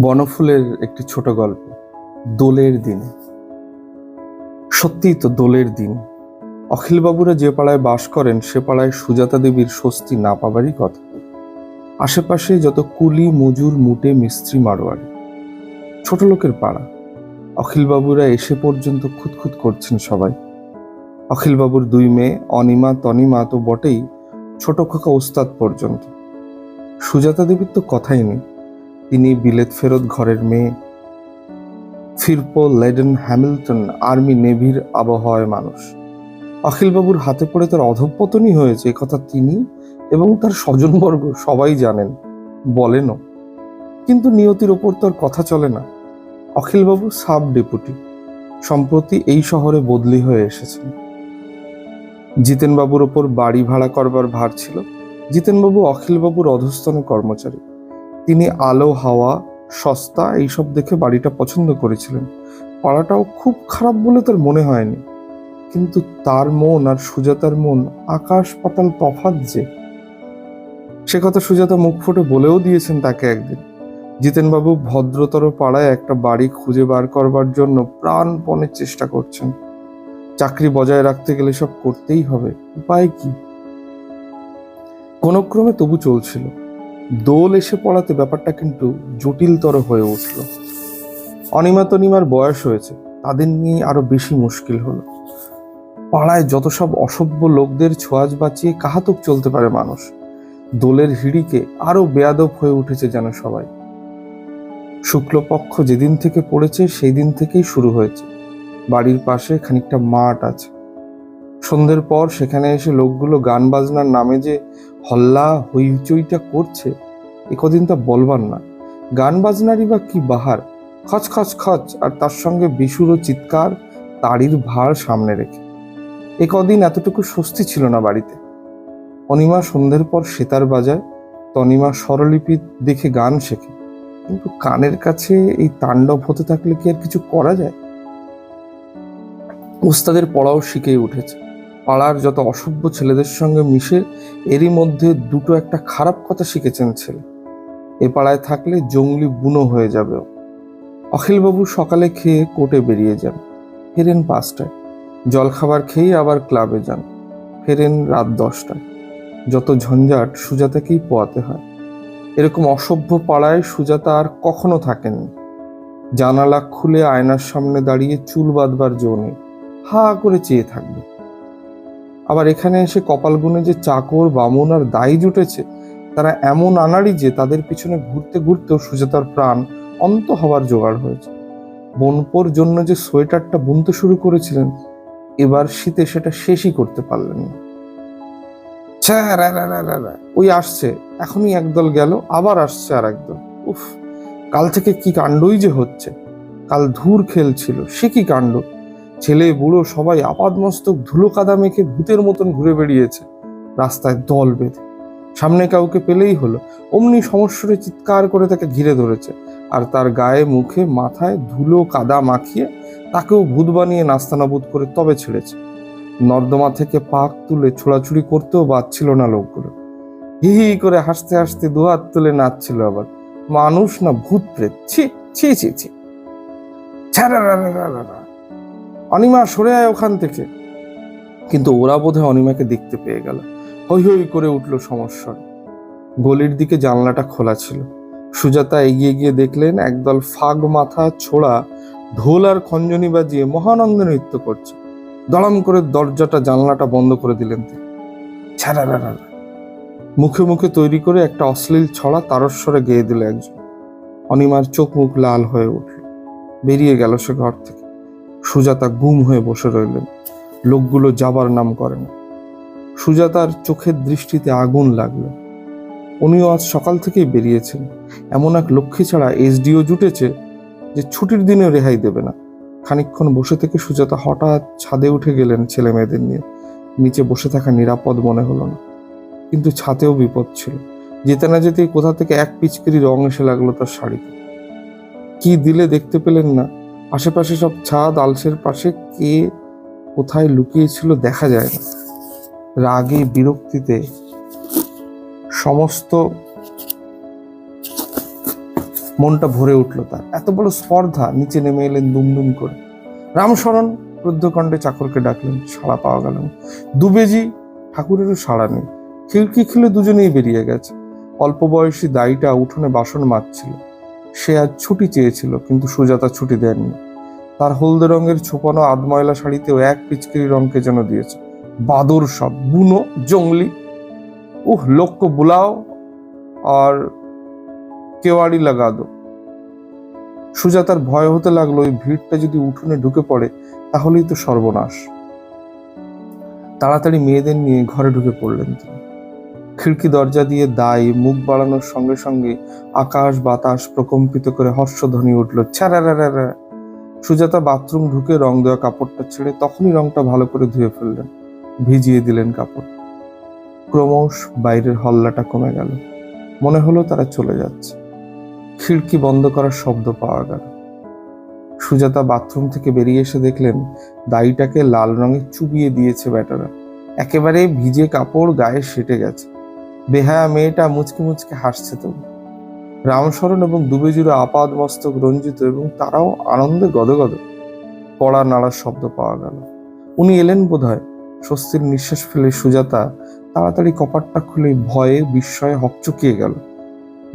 বনফুলের একটি ছোট গল্প, দোলের দিনে। সত্যিই তো দোলের দিন। অখিলবাবুরা যে পাড়ায় বাস করেন, সে পাড়ায় সুজাতা দেবীর স্বস্তি না পাবারই কথা। আশেপাশে যত কুলি, মজুর, মুটে, মিস্ত্রি, মারোয়ারি। ছোট লোকের পাড়া। অখিলবাবুরা এসে পর্যন্ত খুঁতখুত করছেন সবাই। অখিলবাবুর দুই মেয়ে, অনিমা, তনিমা তো বটেই, ছোট খোকা ওস্তাদ পর্যন্ত। সুজাতা দেবীর তো কথাই নেই। তিনি বিলেত ফেরত ঘরের মেয়ে। ফিরপো লেডেন হ্যামিল্টন আর্মি নেভির আবহাওয়ায় মানুষ। অখিলবাবুর হাতে পড়ে তার অধঃপতনই হয়েছে কথা তিনি এবং তার স্বজনবর্গ সবাই জানেন, বলেনও। কিন্তু নিয়তির ওপর তো আর কথা চলে না। অখিলবাবু সাব ডেপুটি সম্প্রতি এই শহরে বদলি হয়ে এসেছেন। জিতেনবাবুর ওপর বাড়ি ভাড়া করবার ভার ছিল। জিতেনবাবু অখিলবাবুর অধস্তন কর্মচারী। তিনি আলো, হাওয়া, সস্তা এইসব দেখে বাড়িটা পছন্দ করেছিলেন। পাড়াটাও খুব খারাপ বলে তার মনে হয়নি। কিন্তু তার মন আর সুজাতার মন আকাশ পাতাল তফাত যে। সে কথা সুজাতা মুখ ফুটে বলেও দিয়েছেন তাকে একদিন। জিতেনবাবু ভদ্রতর পাড়ায় একটা বাড়ি খুঁজে বার করবার জন্য প্রাণপণে চেষ্টা করছেন। চাকরি বজায় রাখতে গেলে সব করতেই হবে, উপায় কি? কোন ক্রমে তবু চলছিল। দোল এসে পড়াতে ব্যাপারটা কিন্তু জটিলতর হয়ে উঠল। অনিমা তনিমার বয়স হয়েছে, তাদের নিয়ে আরও বেশি মুশকিল হলো। পাড়ায় যত সব অসভ্য লোকদের ছোঁয়াচ বাঁচিয়ে কাহাতক চলতে পারে মানুষ, দোলের হিড়িকে আরও বেয়াদব হয়ে উঠেছে যেন সবাই। শুক্লপক্ষ যেদিন থেকে পড়েছে সেই দিন থেকেই শুরু হয়েছে। বাড়ির পাশে খানিকটা মাঠ আছে। সন্ধ্যের পর সেখানে এসে লোকগুলো গান বাজনার নামে যে হল্লা হইচইটা করছে, এ কদিন তা বলবার না। গান বাজনারই বা কি বাহার? খচ খচ খচ, আর তার সঙ্গে বিশুরও চিৎকার তাড়ির ভার সামনে রেখে। এ কদিন এতটুকু স্বস্তি ছিল না বাড়িতে। অনিমা সন্ধ্যের পর সেতার বাজায়, তনিমা স্বরলিপি দেখে গান শেখে। কিন্তু কানের কাছে এই তাণ্ডব হতে থাকলে কি আর কিছু করা যায়? উস্তাদের পড়াও শিখেই উঠেছে। পাড়ার যত অসভ্য ছেলেদের সঙ্গে মিশে, এরই মধ্যে দুটো একটা খারাপ কথা শিখেছেন ছেলে। এ পাড়ায় থাকলে জঙ্গলি বুনো হয়ে যাবে। অখিলবাবু সকালে খেয়ে কোর্টে বেরিয়ে যান। ফেরেন পাঁচটায়। জলখাবার খেয়েই আবার ক্লাবে যান। ফেরেন রাত দশটায়। যত ঝঞ্ঝাট সুজাতাকেই পোয়াতে হয়। এরকম অসভ্য পাড়ায় সুজাতা আর কখনো থাকেননি। জানালা খুলে আয়নার সামনে দাঁড়িয়ে চুল বাঁধবার জো নেই। হা করে চেয়ে থাকবে। আবার এখানে এসে কপাল গুনে যে চাকর, বামুন আর দায়ী জুটেছে, তারা এমন আনাড়ি যে তাদের পিছনে ঘুরতে ঘুরতেও সুজাতার প্রাণ অন্ত হবার জোগাড় হয়েছে। বনপোর জন্য যে সোয়েটারটা বুনতে শুরু করেছিলেন, এবার শীতে সেটা শেষই করতে পারলেন না। ওই আসছে, এখনই একদল গেল, আবার আসছে আর একদল উফ, কাল থেকে কি কাণ্ডই যে হচ্ছে? কাল ধূর খেলছিল, সে কি কাণ্ড? ছেলে বুড়ো সবাই আপাদমস্তক ধুলো কাদা মেখে ভূতের মতন ঘুরে বেরিয়েছে রাস্তায় দল বেঁধে। সামনে কাউকে পেলেই হলো। অমনি সমস্যারে চিৎকার করে তাকে ঘিরে ধরেছে। আর তার গায়ে, মুখে, মাথায় ধুলো কাদা মাখিয়ে তাকেও ভূত বানিয়ে নাস্তানাবুদ করে তবে ছেড়েছে। নর্দমা থেকে পাক তুলে ছোড়াছুড়ি করতেও বাচ্ছিল না লোকগুলো। হি হি করে হাসতে হাসতে দুহাত তুলে নাচছিল আবার। মানুষ না ভূত প্রেত। ছি ছি ছি ছি। রা। অনিমা সরে আয় ওখান থেকে। কিন্তু ওরা বোধহয় অনিমাকে দেখতে পেয়ে গেল। হই হই করে উঠল সমস্যার গলির দিকে জানলাটা খোলা ছিল। সুজাতা এগিয়ে গিয়ে দেখলেন একদল ফাগ মাথা ছোড়া ঢোল আর খঞ্জনি বাজিয়ে মহানন্দে নৃত্য করছে। দড়াম করে দরজাটা, জানলাটা বন্ধ করে দিলেন তিনি। রা। মুখে মুখে তৈরি করে একটা অশ্লীল ছড়া তারস্বরে গেয়ে দিল একজন। অনিমার চোখ মুখ লাল হয়ে উঠল। বেরিয়ে গেল সে ঘর থেকে। সুজাতা গুম হয়ে বসে রইলেন। লোকগুলো যাবার নাম করে না। সুজাতার চোখের দৃষ্টিতে আগুন লাগল। উনিও আজ সকাল থেকেই বেরিয়েছেন। এমন এক লক্ষ্মী ছাড়া এসডিও জুটেছে যে ছুটির দিনেও রেহাই দেবে না। খানিকক্ষণ বসে থেকে সুজাতা হঠাৎ ছাদে উঠে গেলেন ছেলে মেয়েদের নিয়ে। নিচে বসে থাকা নিরাপদ মনে হলো না। কিন্তু ছাতেও বিপদ ছিল। যেতে না যেতেই কোথা থেকে এক পিচকিরি রং এসে লাগল তার শাড়িতে। কি দিলে দেখতে পেলেন না আশেপাশে সব ছাদ আলসের পাশে কে কোথায় লুকিয়েছিল দেখা যায় না। রাগে, বিরক্তিতে সমস্ত মনটা ভরে উঠল তার। এত বড় স্পর্ধা নিচে নেমে এলেন দুমদুম করে। রামশরণ ক্রুদ্ধকণ্ঠে চাকরকে ডাকলেন সাড়া পাওয়া গেল দুবেজি ঠাকুরেরও সাড়া নেই। খিড়কি খুলে দুজনেই বেরিয়ে গেছে। অল্প বয়সী দায়ীটা উঠোনে বাসন মাজছিল। সে আজ ছুটি চেয়েছিল, কিন্তু সুজাতা ছুটি দেননি। তার হলদে রঙের ছোপানো আধময়লা শাড়িতেও এক পিচকিরি রঙকে যেন দিয়েছে। বাদর সব, বুনো, জঙ্গলি। উহ লোক কো বুলাও আর কেওয়াড়ি লাগা দো। সুজাতার ভয় হতে লাগল, ওই ভিড়টা যদি উঠোনে ঢুকে পড়ে, তাহলেই তো সর্বনাশ। তাড়াতাড়ি মেয়েদের নিয়ে ঘরে ঢুকে পড়লেন তিনি। খিড়কি দরজা দিয়ে দাই মুখ বাড়ানোর সঙ্গে সঙ্গে আকাশ বাতাস প্রকম্পিত করে হর্ষধ্বনি উঠল ছ্যারারারা সুজাতা বাথরুম ঢুকে রং দেওয়া কাপড়টা ছেড়ে তখনই রংটা ভালো করে ধুয়ে ফেললেন, ভিজিয়ে দিলেন কাপড়। ক্রমশ বাইরের হল্লাটা কমে গেল, মনে হলো তারা চলে যাচ্ছে। খিড়কি বন্ধ করার শব্দ পাওয়া গেল। সুজাতা বাথরুম থেকে বেরিয়ে এসে দেখলেন, দাড়িটাকে লাল রঙে চুবিয়ে দিয়েছে ব্যাটারা। একেবারে ভিজে কাপড় গায়ে সেটে গেছে। বেহায়া মেয়েটা মুচকি মুচকি হাসছে তবু রামশরণ এবং দুবেজুড়ে আপাদ মস্তক রঞ্জিত এবং তারাও আনন্দে গদগদ পড়া নাড়ার শব্দ পাওয়া গেল। উনি এলেন বোধহয়। স্বস্তির নিঃশ্বাস ফেলে সুজাতা তাড়াতাড়ি কপাটটা খুলে ভয়ে, বিস্ময়ে হকচকিয়ে গেল।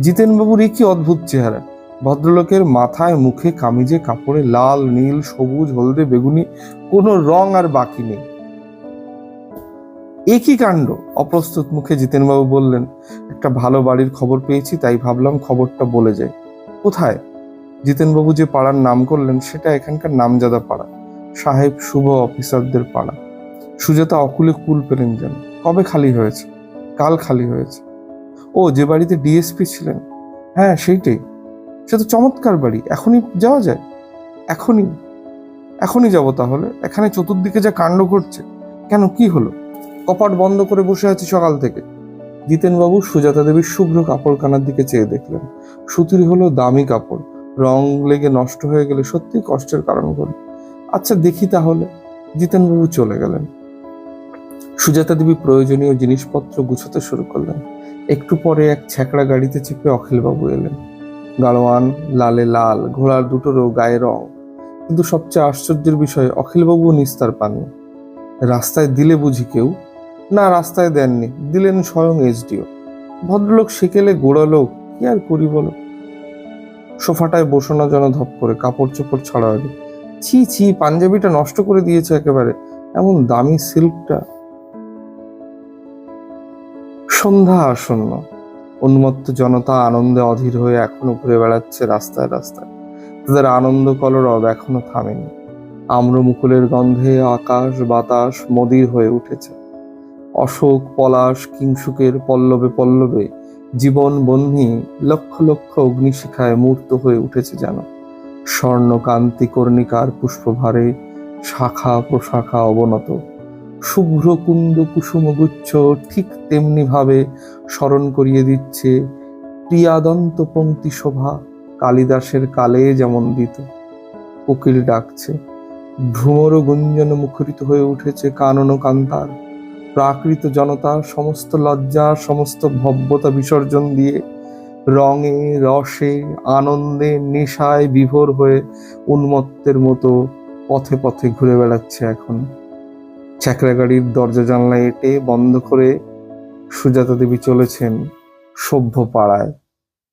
জিতেনবাবুর এই কি অদ্ভুত চেহারা! ভদ্রলোকের মাথায়, মুখে কামিজে কাপড়ে লাল, নীল, সবুজ, হলদে বেগুনি কোনো রং আর বাকি নেই। একই কাণ্ড। অপ্রস্তুত মুখে জিতেনবাবু বললেন, একটা ভালো বাড়ির খবর পেয়েছি, তাই ভাবলাম খবরটা বলে যাই। কোথায়? জিতেনবাবু যে পাড়ার নাম করলেন, সেটা এখানকার নামজাদা পাড়া, সাহেব শুভ অফিসারদের পাড়া। সুজাতা অকুলে কুল পেলেন যেন। কবে খালি হয়েছে? কাল খালি হয়েছে। ও, যে বাড়িতে ডিএসপি ছিলেন? হ্যাঁ সেইটাই। সে তো চমৎকার বাড়ি। এখনই যাওয়া যায়? এখনই। এখনই যাব তাহলে। এখানে চতুর্দিকে যা কাণ্ড ঘটছে। কেন, কি হলো? কপাট বন্ধ করে বসে আছি সকাল থেকে। জিতেনবাবু সুজাতা দেবীর শুভ্র কাপড়খানার দিকে চেয়ে দেখলেন। সুতির হলো দামি কাপড়। রং লেগে নষ্ট হয়ে গেলে সত্যি কষ্টের কারণ করে আচ্ছা দেখি তাহলে। জিতেনবাবু চলে গেলেন। সুজাতা দেবী প্রয়োজনীয় জিনিসপত্র গুছোতে শুরু করলেন। একটু পরে এক ছ্যাকড়া গাড়িতে চেপে অখিলবাবু এলেন। গাড়োয়ান লালে লাল, ঘোড়ার দুটোরও গায়ে রং। কিন্তু সবচেয়ে আশ্চর্যের বিষয়, অখিলবাবুও নিস্তার পাননি। রাস্তায় দিলে বুঝি কেউ না রাস্তায় দেননি, দিলেন স্বয়ং এসডিও। ভদ্রলোক সেকেলে গোড়া লোক কি আর করি বলো? সোফাটায় বসানো যেন ধপ করে, কাপড় চোপড় ছড়া হলো ছি ছি, পাঞ্জাবিটা নষ্ট করে দিয়েছে একেবারে, এমন দামি সিল্কটা। সন্ধ্যা আসন্ন, উন্মত্ত জনতা আনন্দে অধীর হয়ে এখনও ঘুরে বেড়াচ্ছে রাস্তায় রাস্তায়। তাদের আনন্দ কলরব এখনও থামেনি। আম্র মুকুলের গন্ধে আকাশ বাতাস মদির হয়ে উঠেছে। অশোক, পলাশ কিংসুকের পল্লবে পল্লবে জীবন বন্ধি লক্ষ লক্ষ অগ্নিশিখায় মূর্ত হয়ে উঠেছে যেন। স্বর্ণকান্তি কর্ণিকার পুষ্পভারে শাখা প্রশাখা অবনত। শুভ্র কুন্দ কুসুমগুচ্ছ ঠিক তেমনি ভাবে স্মরণ করিয়ে দিচ্ছে প্রিয়াদন্ত পঙ্ক্তি শোভা কালিদাসের কালে যেমন দিত। কোকিল ডাকছে ভ্রমর গুঞ্জন মুখরিত হয়ে উঠেছে কানন কান্তার। প্রাকৃত জনতা, সমস্ত লজ্জা, সমস্ত ভব্যতা বিসর্জন দিয়ে রঙে, রসে, আনন্দে, নেশায় বিভোর হয়ে উন্মত্তের মতো পথে পথে ঘুরে বেড়াচ্ছে এখন। ছ্যাকরা গাড়ির দরজা জানলা এঁটে বন্ধ করে সুজাতা দেবী চলেছেন সভ্য পাড়ায়